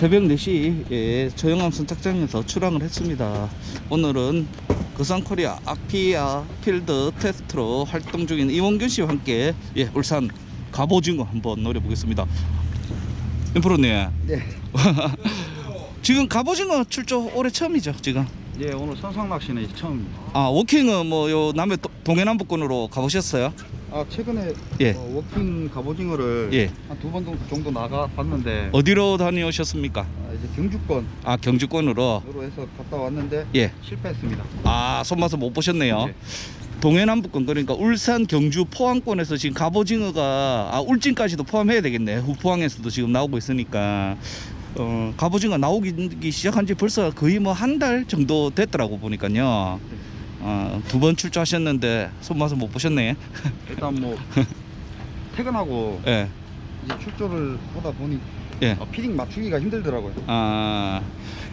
새벽 4시 에 저영암 선착장에서 출항을 했습니다. 오늘은 거산코리아 아피아 필드 테스트로 활동 중인 이원균 씨와 함께 예, 울산 갑오징어 한번 노려보겠습니다. 임프로님 네. 지금 갑오징어 출조 올해 처음이죠 지금? 예, 오늘 선상 낚시는 처음입니다. 아 워킹은 뭐 요 남해 도- 동해남북권으로 가보셨어요? 아, 최근에 예. 어, 워킹 갑오징어를 예. 한 두 번 정도 나가 봤는데 어디로 다녀오셨습니까? 아, 이제 경주권으로 아 경주권으로 해서 갔다 왔는데 예. 실패했습니다. 아 손맛을 못 보셨네요. 네. 동해남북권 그러니까 울산, 경주, 포항권에서 지금 갑오징어가 아 울진까지도 포함해야 되겠네. 후포항에서도 지금 나오고 있으니까 어, 갑오징어 나오기 시작한 지 벌써 거의 뭐 한 달 정도 됐더라고 보니까요. 어, 두 번 출조하셨는데 손맛을 못 보셨네. 일단 뭐 퇴근하고 예. 이제 출조를 하다 보니 예. 어, 피딩 맞추기가 힘들더라고요. 아,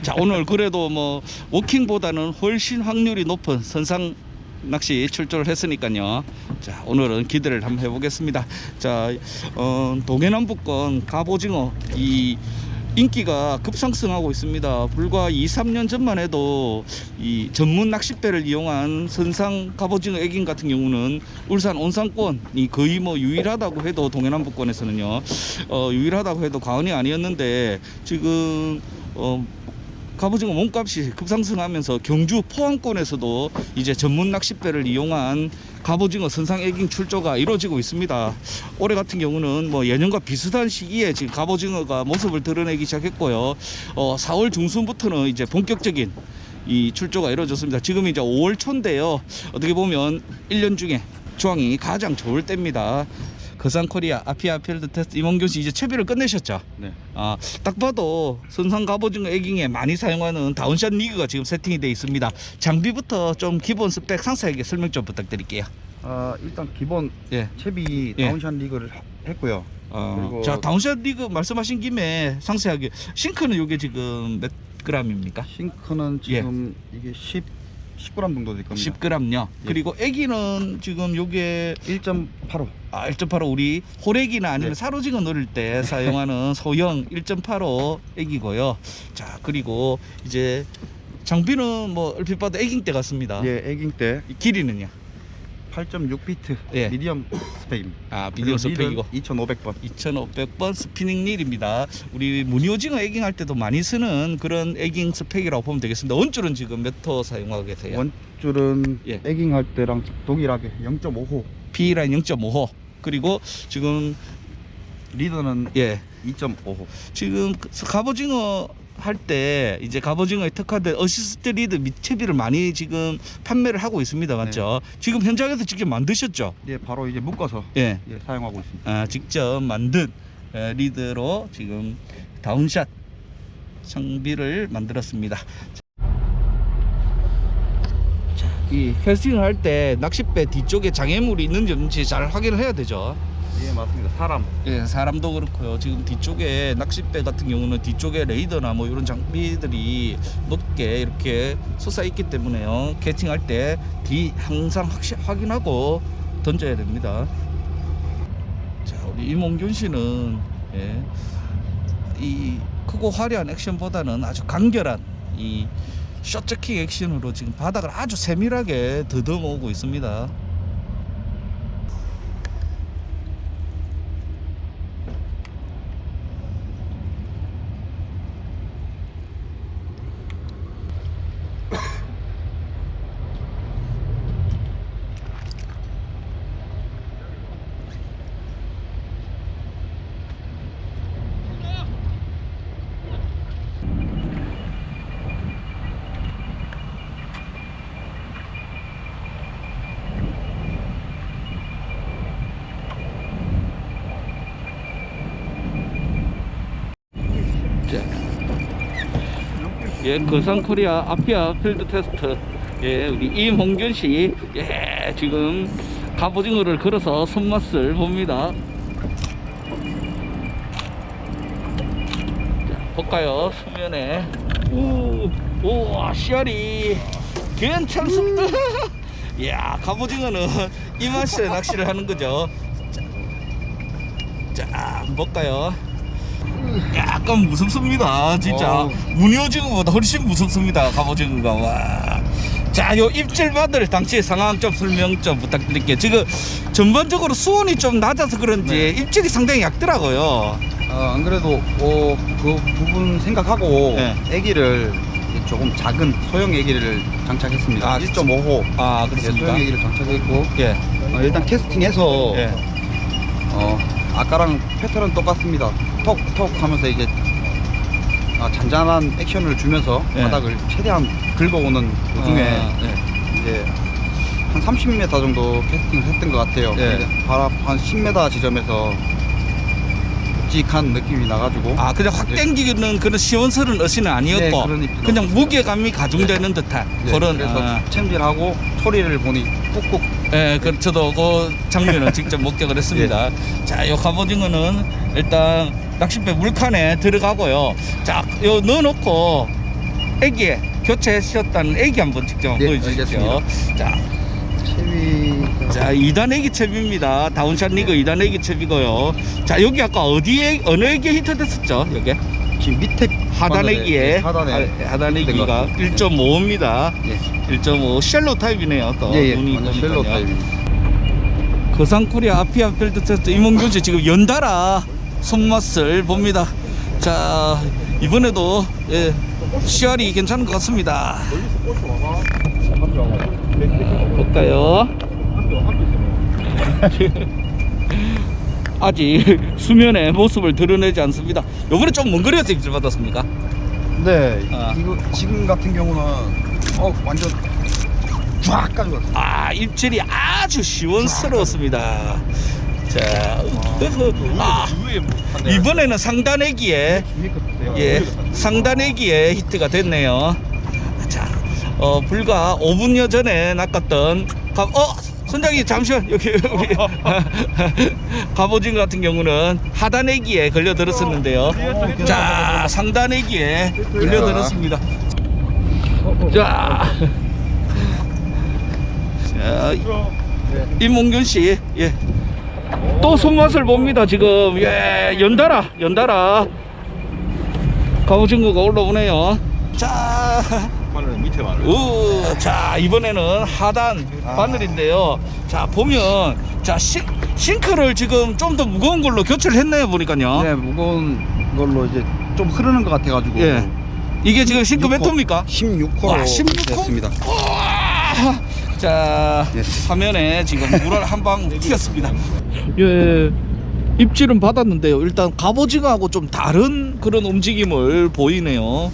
자 오늘 그래도 뭐 워킹보다는 훨씬 확률이 높은 선상 낚시 출조를 했으니까요. 자 오늘은 기대를 한번 해보겠습니다. 자 어, 동해남북권 갑오징어 이 인기가 급상승하고 있습니다. 불과 2, 3년 전만 해도 이 전문 낚싯배를 이용한 선상 갑오징어 애긴 같은 경우는 울산 온산권이 거의 뭐 유일하다고 해도 동해남북권에서는요. 어, 유일하다고 해도 과언이 아니었는데 지금 어, 갑오징어 몸값이 급상승하면서 경주 포항권에서도 이제 전문 낚싯배를 이용한 갑오징어 선상 애깅 출조가 이루어지고 있습니다. 올해 같은 경우는 뭐 예년과 비슷한 시기에 지금 갑오징어가 모습을 드러내기 시작했고요. 어, 4월 중순부터는 이제 본격적인 이 출조가 이루어졌습니다. 지금 이제 5월 초인데요. 어떻게 보면 1년 중에 조항이 가장 좋을 때입니다. 거산 코리아 아피아 필드 테스트 임원균 씨 이제 채비를 끝내셨죠? 네. 아, 딱 봐도 선상 갑오징어 애깅에 많이 사용하는 다운샷 리그가 지금 세팅이 되어 있습니다. 장비부터 좀 기본 스펙 상세하게 설명 좀 부탁드릴게요. 아, 일단 기본 예. 채비 예. 다운샷 리그를 했고요. 어, 자, 다운샷 리그 말씀하신 김에 상세하게 싱크는 이게 지금 몇 그램입니까? 싱크는 예. 지금 이게 10 10g 정도 될 겁니다. 10g요. 예. 그리고 애기는 지금 요게 1.85. 아, 1.85 우리 호래기나 아니면 네. 사로징어 노릴 때 사용하는 소형 1.85 애기고요. 자, 그리고 이제 장비는 뭐 얼핏 봐도 애깅 때 같습니다. 예, 애깅 때이 길이는요? 8.6피트 예. 미디엄 스펙입니다. 아, 비디오 스펙이고 2,500번. 2,500번 스피닝 릴입니다. 우리 무늬오징어 애깅 할 때도 많이 쓰는 그런 애깅 스펙이라고 보면 되겠습니다. 원줄은 지금 몇 호 사용하고 계세요? 원줄은 예. 애깅 할 때랑 동일하게 0.5호. B라인 0.5호. 그리고 지금 리더는 예, 2.5호. 지금 그 갑오징어 할 때 이제 갑오징어에 특화된 어시스트 리드 밑채비를 많이 지금 판매를 하고 있습니다. 맞죠? 지금 현장에서 직접 만드셨죠? 예, 바로 이제 묶어서 예. 예, 사용하고 있습니다. 아, 직접 만든 에, 리드로 지금 다운샷 장비를 만들었습니다. 자, 이 캐스팅을 할 때 낚싯배 뒤쪽에 장애물이 있는지 없는지 잘 확인을 해야 되죠. 예, 맞습니다. 사람. 예, 사람도 그렇고요. 지금 뒤쪽에 낚싯배 같은 경우는 뒤쪽에 레이더나 뭐 이런 장비들이 높게 이렇게 솟아 있기 때문에요. 캐스팅할 때 뒤 항상 확실 확인하고 던져야 됩니다. 자, 우리 이몽균 씨는 예, 이 크고 화려한 액션보다는 아주 간결한 이 셔츠킹 액션으로 지금 바닥을 아주 세밀하게 더듬어 오고 있습니다. 예, 거산 코리아 아피아 필드 테스트. 예, 우리 이몽균 씨. 예, 지금 갑오징어를 걸어서 손맛을 봅니다. 자, 볼까요? 수면에. 오, 오, 씨알이 괜찮습니다. 이야, 갑오징어는 이 맛에 낚시를 하는 거죠. 자, 자, 볼까요? 약간 무섭습니다. 진짜 어. 무늬오징어보다 훨씬 무섭습니다. 갑오징어가 와. 자, 요 입질바들 당시 상황 좀 설명 좀 부탁드릴게요. 지금 전반적으로 수온이 좀 낮아서 그런지 네. 입질이 상당히 약더라고요. 어, 안 그래도 어, 그 부분 생각하고 네. 애기를 조금 작은 소형 애기를 장착했습니다. 아, 1.5호 아, 네, 소형 애기를 장착했고 예. 어, 일단 캐스팅해서 예. 어, 아까랑 패턴은 똑같습니다. 톡톡 하면서 이제 아, 잔잔한 액션을 주면서 예. 바닥을 최대한 긁어오는 도중에 아, 예. 이제 한 30m 정도 캐스팅을 했던 것 같아요. 예. 이제 바로 한 10m 지점에서 묵직한 느낌이 나가지고 아, 그냥 확 땡기는 그런 시원스러운 어신은 아니었고 네, 그냥. 무게감이 가중되는 듯한 네, 그런 그래서 아, 챔질하고 소리를 보니 꾹꾹 예, 그 저도 그 장면을 직접 목격을 했습니다. 자, 요 갑오징어는 일단 낚싯배 물칸에 들어가고요. 자, 요 넣어놓고 애기 교체하셨다는 애기 한번 직접 네, 보여주십시오. 자, 채비 자, 2단 애기 챕입니다. 다운샷 리그 2단 애기 챕이고요. 자, 여기 아까 어디에 어느 애기에 히트됐었죠? 여기 지금 밑에 하단 바늘에, 애기에 네, 하단에 하- 같습니다. 1.5입니다. 예. 1.5 쉘로 타입이네요. 또 예, 예. 완전 쉘로. 타입입니다. 거상코리아 아피아 필드 테스트 씨 지금 연달아 손맛을 봅니다. 자 이번에도 예, CR이 괜찮은 것 같습니다. 볼까요? 아직 수면의 모습을 드러내지 않습니다. 요번에 좀 먼 거리에서 입질 받았습니까? 네, 아. 이거 지금 같은 경우는 어 완전 쫙 가져갔어요. 아 입질이 아주 시원스러웠습니다. 자, 아, 이번에는 상단애기에 예, 상단애기에 히트가 됐네요. 자, 어, 불과 5분여 전에 낚았던 갑, 어, 선장님 잠시만. 여기 여기. 갑오징어 같은 경우는 하단애기에 걸려 들었었는데요. 자, 상단애기에 걸려 들었습니다. 자, 자, 임몽균 씨, 예. 또 손맛을 봅니다 지금. 예 연달아 연달아. 갑오징어가 올라오네요. 자, 밑에. 우, 자 이번에는 하단 바늘인데요 자 보면 자 싱, 싱크를 지금 좀 더 무거운 걸로 교체를 했네요 보니까요 네, 무거운 걸로 이제 좀 흐르는 것 같아가지고. 예. 이게 지금 싱크 몇 톤입니까? 16호로 와, 16호? 됐습니다. 우와! 자 예. 화면에 지금 물을 한 방 튀었습니다. 예. 입질은 받았는데요. 일단 갑오징어하고 좀 다른 그런 움직임을 보이네요.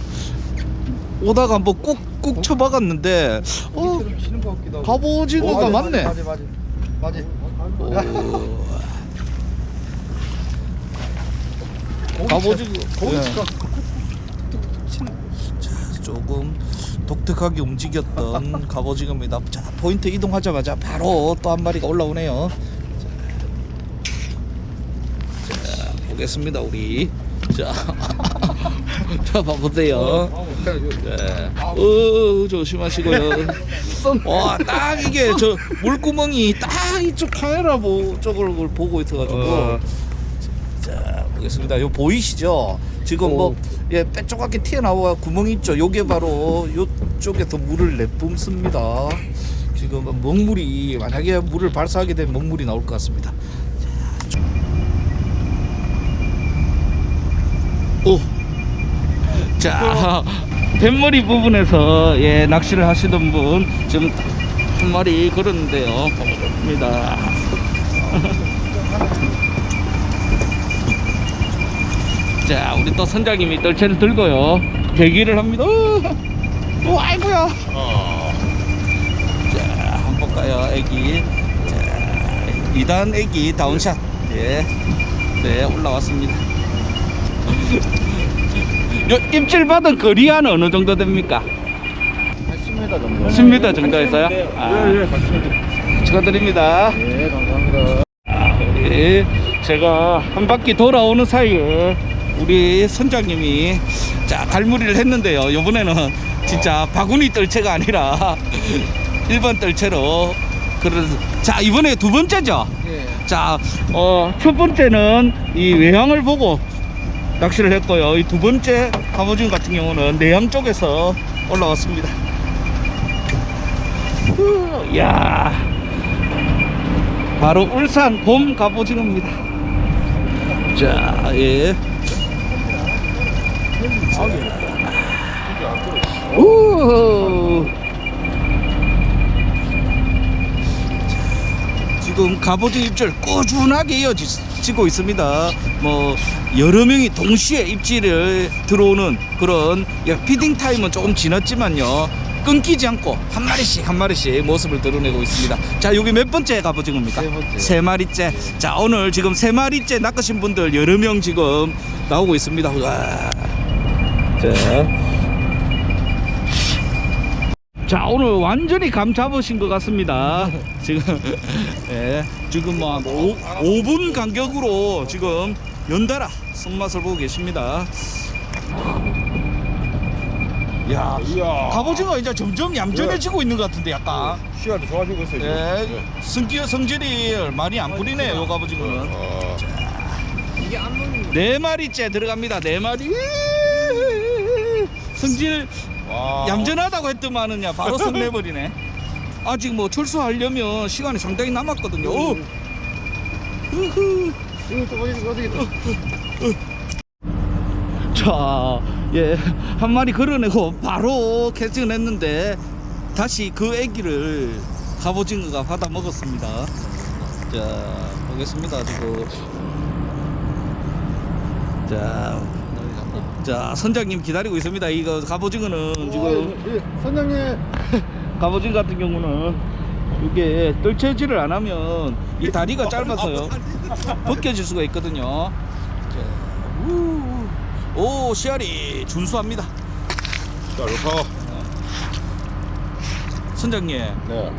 오다가 한번 꾹꾹 쳐박았는데 어 치는 것 같기도 하고. 갑오징어가 어, 맞아, 맞네. 맞아, 맞아, 맞아. 오. 갑오징어 예. 치가 자, 조금 독특하게 움직였던 갑오징어입니다. 자, 포인트 이동하자마자 바로 또 한 마리가 올라오네요. 자, 자, 보겠습니다, 우리. 자, 자, 봐보세요. 네. 어, 조심하시고요. 와, 딱 이게 저 물구멍이 딱 이쪽 카메라 보, 쪽을 보고 있어가지고. 어. 자 보겠습니다. 요 보이시죠? 지금 오. 뭐 예, 빼쪽하게 튀어나와 구멍 있죠. 요게 바로 요쪽에서 물을 내뿜습니다. 지금 먹물이 만약에 물을 발사하게 되면 먹물이 나올 것 같습니다. 자, 오. 자, 뱃머리 부분에서 예, 낚시를 하시던 분 지금 한 마리 걸었는데요. 봅니다. 자, 우리 또 선장님이 떨채를 들고요. 대기를 합니다. 오, 오 아이고야. 자, 한번 볼까요, 애기. 자, 2단 애기 다운샷. 예. 네, 올라왔습니다. 요 입질 받은 거리는 어느 정도 됩니까? 한 10m 정도. 10m 정도에서요? 아, 예, 같이. 축하드립니다. 네, 감사합니다. 아, 우리 제가 한 바퀴 돌아오는 사이에 우리 선장님이 자 갈무리를 했는데요. 이번에는 진짜 바구니 뜰채가 아니라 일반 그런 자 이번에 두 번째죠. 예. 자, 어, 첫 번째는 이 외향을 보고 낚시를 했고요. 이 두 번째 갑오징어 같은 경우는 내양 쪽에서 올라왔습니다. 후, 야 바로 울산 봄 갑오징어입니다. 자, 예. 우 지금 갑오징어 입질 꾸준하게 이어지고 있습니다. 뭐 여러 명이 동시에 입질을 들어오는 그런 예, 피딩 타임은 조금 지났지만요. 끊기지 않고 한 마리씩 한 마리씩 모습을 드러내고 있습니다. 자, 여기 몇 번째 갑오징어입니까? 세 번째. 세 마리째. 자, 오늘 지금 세 마리째 낚으신 분들 여러 명 지금 나오고 있습니다. 와. 자. 자 오늘 완전히 감 잡으신 것 같습니다 지금 예, 지금 뭐한 5분 간격으로 지금 연달아 손맛을 보고 계십니다 야 이야. 갑오징어 이제 점점 얌전해지고 있는 것 같은데 약간 시간이 좋아지고 있어요. 지금. 예, 성질, 성질이 많이 안 뿌리네요 요 갑오징어는 어. 네 마리째 들어갑니다 네 마리 성질 와. 얌전하다고 했더만은야 바로 성 내버리네. 아직 뭐 철수하려면 시간이 상당히 남았거든요. 어. 으흐. 이거 또 어디 어디 자, 예, 한 마리 걸어내고 바로 캐칭을 했는데 다시 그 애기를 갑오징어가 받아 먹었습니다. 자, 보겠습니다. 지금. 자, 자 선장님 기다리고 있습니다. 이거 갑오징어는 지금 선장님 갑오징어 같은 경우는 이게 떨쳐지를 안 하면 이 다리가 짧아서요 벗겨질 수가 있거든요 자, 우. 오 씨알이 준수합니다 자, 이거. 선장님 네.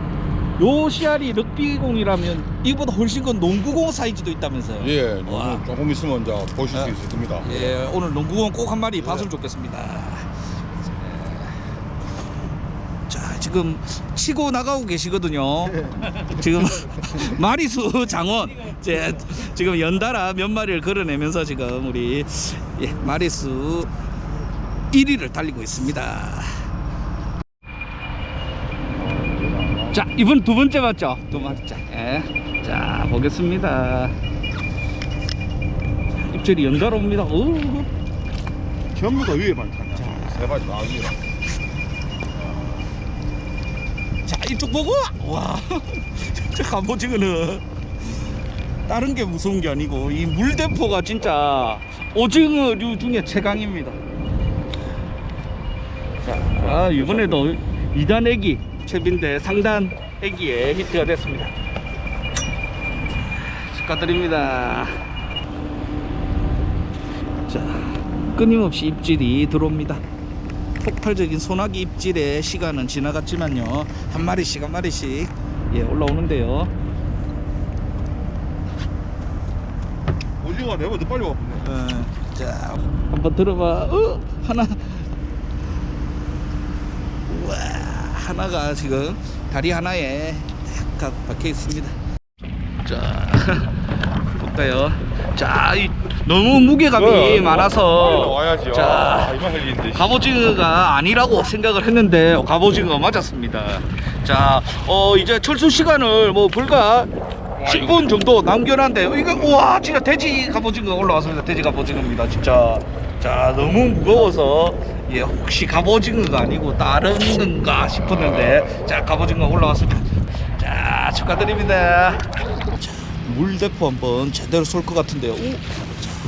요 씨알이 럭비공이라면 이보다 훨씬 큰 농구공 사이즈도 있다면서요 예. 와. 조금 있으면 이제 보실 수 아. 있을 겁니다. 예, 오늘 농구공 꼭 한 마리 봤으면 좋겠습니다. 자, 지금 치고 나가고 계시거든요. 지금 마리수 장원, 제, 지금 연달아 몇 마리를 걸어내면서 지금 우리 예, 마리수 1위를 달리고 있습니다. 자, 이번 두 번째 맞죠? 두 번째. 예. 자, 보겠습니다. 입질이 연달아 옵니다. 오, 전부 다 위에만 탔냐. 세 가지 다 위에. 자 이쪽 보고 와, 저 갑오징어는 다른 게 무서운 게 아니고 이 물대포가 진짜 오징어류 중에 최강입니다. 자 아, 이번에도 2단 애기 채빈대 상단 애기에 히트가 됐습니다. 축하드립니다. 자 끊임없이 입질이 들어옵니다. 폭발적인 소나기 입질의 시간은 지나갔지만요 한 마리씩 한 마리씩 예 올라오는데요 오징어가 내보다 빨리 와보네. 어, 자 한번 들어봐 어 하나 우와 하나가 지금 다리 하나에 딱 박혀 있습니다 자 볼까요 자 이, 너무 무게감이 빨리 많아서 와야지. 자 아. 갑오징어가 아니라고 생각을 했는데 갑오징어 맞았습니다. 자, 어 이제 철수 시간을 뭐 불과 10분 정도 남겨놨는데 이거 우와 진짜 돼지 갑오징어 올라왔습니다. 돼지 갑오징어입니다. 진짜 자 너무 무거워서 예 혹시 갑오징어가 아니고 다른 건가 싶었는데 자 갑오징어 올라왔습니다. 자 축하드립니다. 자, 물대포 한번 제대로 쏠 것 같은데요. 오.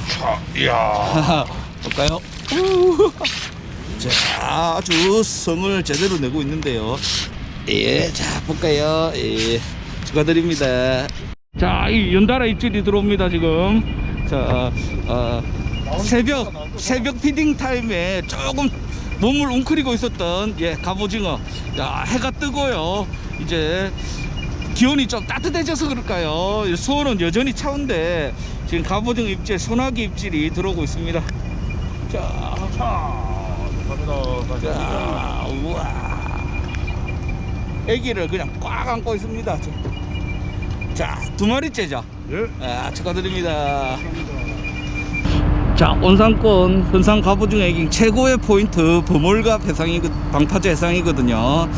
자, 이야. 볼까요? 우. 자, 아주 성을 제대로 내고 있는데요. 예, 자, 볼까요? 예, 축하드립니다. 자, 이 연달아 입질이 들어옵니다, 지금. 자, 어, 새벽, 새벽 피딩 타임에 조금 몸을 웅크리고 있었던, 예, 갑오징어. 자, 해가 뜨고요. 이제 기온이 좀 따뜻해져서 그럴까요? 수온은 여전히 차운데 지금 갑오징어 입질, 소나기 입질이 들어오고 있습니다. 자, 자, 감사합니다. 자, 우와. 애기를 그냥 꽉 안고 있습니다. 자, 두 마리째죠. 예. 아, 축하드립니다. 자, 온상권 현상 갑오징어 애기 최고의 포인트 버물과 배상이 방파제 해상이거든요.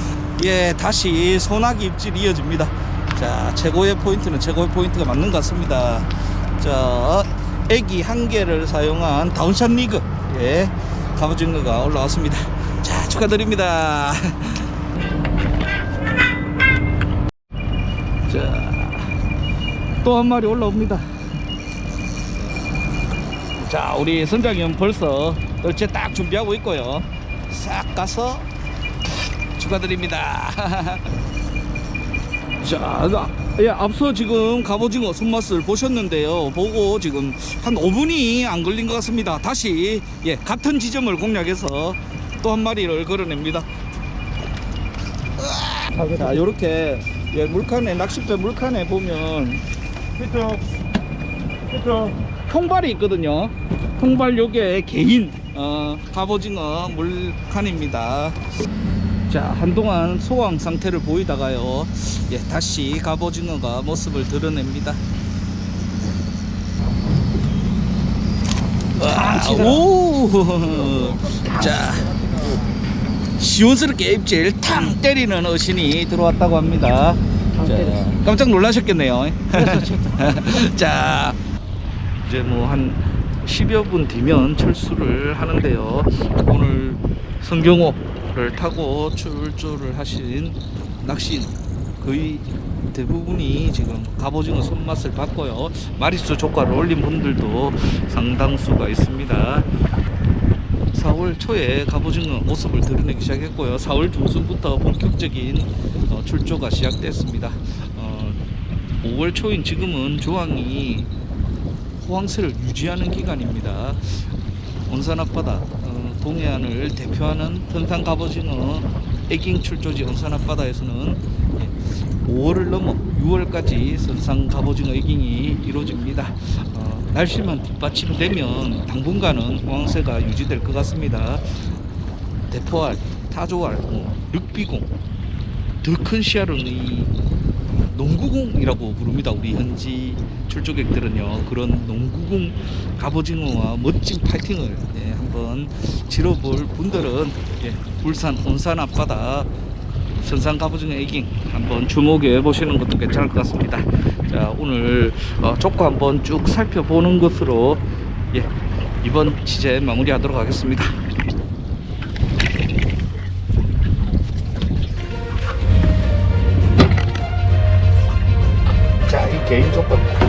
예, 다시 소나기 입질 이어집니다. 자, 최고의 포인트는 최고의 포인트가 맞는 것 같습니다. 자, 애기 한 개를 사용한 다운샷 리그 예, 갑오징어가 올라왔습니다. 자, 축하드립니다. 자, 또 한 마리 올라옵니다. 자 우리 선장님 벌써 얼째 딱 준비하고 있고요. 싹 가서 축하드립니다. 자 나- 예, 앞서 지금 갑오징어 손맛을 보셨는데요. 보고 지금 한 5분이 안 걸린 것 같습니다. 다시 예 같은 지점을 공략해서 또 한 마리를 걸어냅니다. 자 요렇게 예, 물칸에 낚싯배 물칸에 보면 히트 히트 통발이 있거든요. 통발 요게 개인 어, 갑오징어 물칸입니다. 자 한동안 소황 상태를 보이다가요, 예 다시 갑오징어가 모습을 드러냅니다. 와, 오, 자 시원스럽게 입질 탕 때리는 어신이 들어왔다고 합니다. 자, 깜짝 놀라셨겠네요. 자, 이제 뭐 한 10여 분 뒤면 철수를 하는데요. 오늘 성경호를 타고 출조를 하신 낚시인 거의 대부분이 지금 갑오징어 손맛을 봤고요. 마리수 조과를 올린 분들도 상당수가 있습니다. 4월 초에 갑오징어 모습을 드러내기 시작했고요. 4월 중순부터 본격적인 어, 출조가 시작됐습니다. 어, 5월 초인 지금은 조항이 호황세를 유지하는 기간입니다. 온산 앞바다 어, 동해안을 대표하는 현상 갑오징어 애깅 출조지 온산 앞바다에서는 5월을 넘어 6월까지 선상 갑오징어 애깅이 이루어집니다. 어, 날씨만 뒷받침되면 당분간은 호황세가 유지될 것 같습니다. 대포알, 타조알, 뭐, 륵비공, 더큰이 농구공이라고 부릅니다. 우리 현지 출조객들은요. 그런 농구공 갑오징어와 멋진 파이팅을 예, 한번 치러볼 분들은 예, 울산 온산 앞바다 선상 갑오징어 애깅 한번 주목해 보시는 것도 괜찮을 것 같습니다. 자 오늘 어, 조과 한번 쭉 살펴보는 것으로 예, 이번 취재 마무리하도록 하겠습니다. 개인 조건